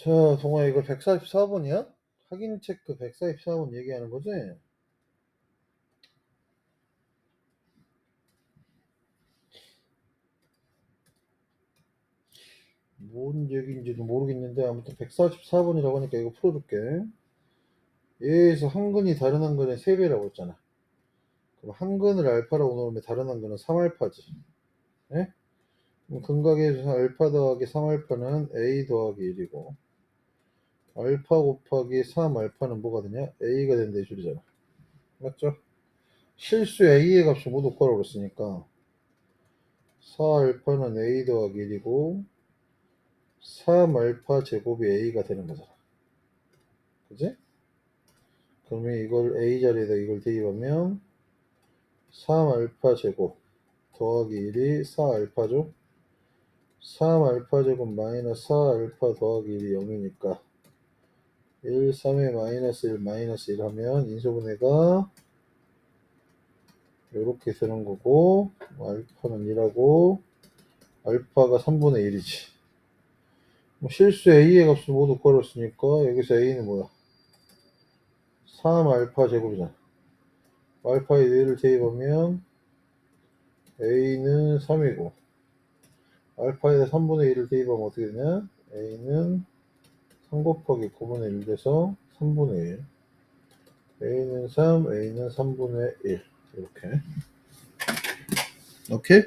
자, 동아 이거 144번이야? 확인 체크 144번 얘기하는 거지? 뭔 얘기인지도 모르겠는데 아무튼 144번이라고 하니까 이거 풀어줄게. 얘에서 한 근이 다른 한 근의 3배라고 했잖아. 그럼 한 근을 알파라고 놓으면 다른 한 근은 3알파지. 예? 그럼 근각에서 알파 더하기 3알파는 A 더하기 1이고 알파 곱하기 3 알파는 뭐가 되냐? A가 이 소리잖아. 맞죠? 실수 A의 값을 모두 구하라고 그랬으니까 4알파는 A 더하기 1이고 3알파 제곱이 A가 되는 거잖아. 그지? 그러면 이걸 A 자리에다 이걸 대입하면 3알파 제곱 더하기 1이 4알파죠? 3알파 제곱 마이너스 4알파 더하기 1이 0이니까 1, 3에 마이너스 1, 마이너스 1 하면 인수분해가 이렇게 되는 거고 알파는 1하고 알파가 3분의 1이지. 뭐 실수 A의 값을 모두 구하랬으니까 여기서 A는 뭐야? 3알파 제곱이잖아. 알파에 1을 대입하면 A는 3이고 알파에다 3분의 1을 대입하면 어떻게 되냐? A는 3 곱하기 9분의 1 돼서 3분의 1 A는 3, A는 3분의 1 이렇게. 오케이?